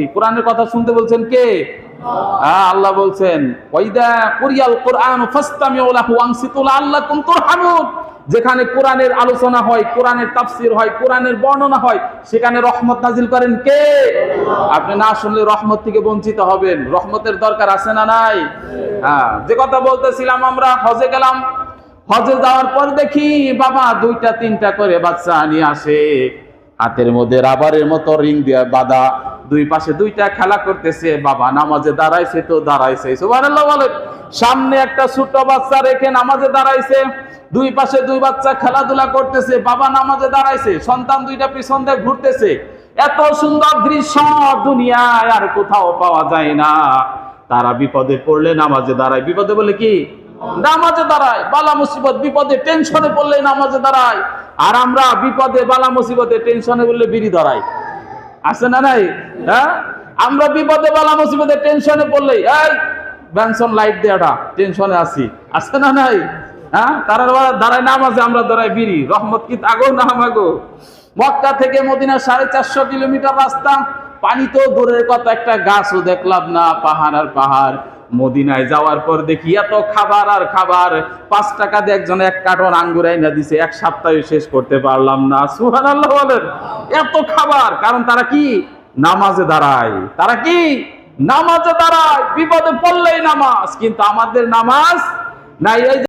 কোরআনের কথা শুনতে বলছেন কে? হ্যাঁ, আল্লাহ বলছেন যেখানে কোরআনের আলোচনা হয় কোরআনের তাফসীর হয় কোরআনের বর্ণনা হয় সেখানে রহমত নাজিল করেন কে? আপনি না শুনলে রহমত থেকে বঞ্চিত হবেন। রহমতের দরকার আছে না নাই? হ্যাঁ যে কথা বলতেছিলাম আমরা হজে গেলাম। হজে যাওয়ার পর দেখি বাবা দুইটা তিনটা করে বাচ্চা নিয়ে আসে। হাতের মধ্যে রাবারের মতো রিং দিয়ে বাঁধা। দুই পাশে দুইটা খেলা করতেছে, বাবা, নামাজে দাঁড়াইছে তো দাঁড়াইছে। সুবহানাল্লাহ সামনে একটা ছোট বাচ্চা রেখে নামাজে দাঁড়াইছে, দুই পাশে দুই বাচ্চা খেলাধুলা করতেছে, বাবা নামাজে দাঁড়াইছে, সন্তান দুইটা পিছন দিয়ে ঘুরতেছে। এত সুন্দর দৃশ্য দুনিয়ায় আর কোথাও পাওয়া যায় না। তারা বিপদে পড়লে নামাজে দাঁড়ায়। বিপদে বলে কি? নামাজে দাঁড়ায়। বালা মুসিবত, বিপদে, টেনশনে পড়লে নামাজে দাঁড়ায়। আর আমরা বিপদে, বালা মুসিবতে, টেনশনে বললে বিড়ি দাঁড়াই আছে না নাই? হ্যাঁ? আমরা বিপদে বালা মুসিবতে টেনশনে পড়লেই এই বেনসন লাইট দেওয়াটা টেনশনে আছি। আছে না নাই? হ্যাঁ? তারা দাঁড়ায় আছে আমরা দাঁড়াই বিড়ি রহমত কি আগো না আগো মক্কা থেকে মদিনা সাড়ে চারশো কিলোমিটার রাস্তা। পানি তো দূরের কথা, একটা গাছও দেখলাম না, পাহাড় আর পাহাড়। মদিনায় যাওয়ার পর দেখি এত খাবার আর খাবার। পাঁচ টাকা দিয়ে একজন এক কার্টন আঙ্গুর আইনা দিছে, এক সপ্তাহে শেষ করতে পারলাম না। সুহান আল্লাহ বলেন, এত খাবার, কারণ তারা কি? নামাজে দাঁড়ায়। তারা কি? নামাজে দাঁড়ায়। বিপদে পড়লেই নামাজ, কিন্তু আমাদের নামাজ নাই।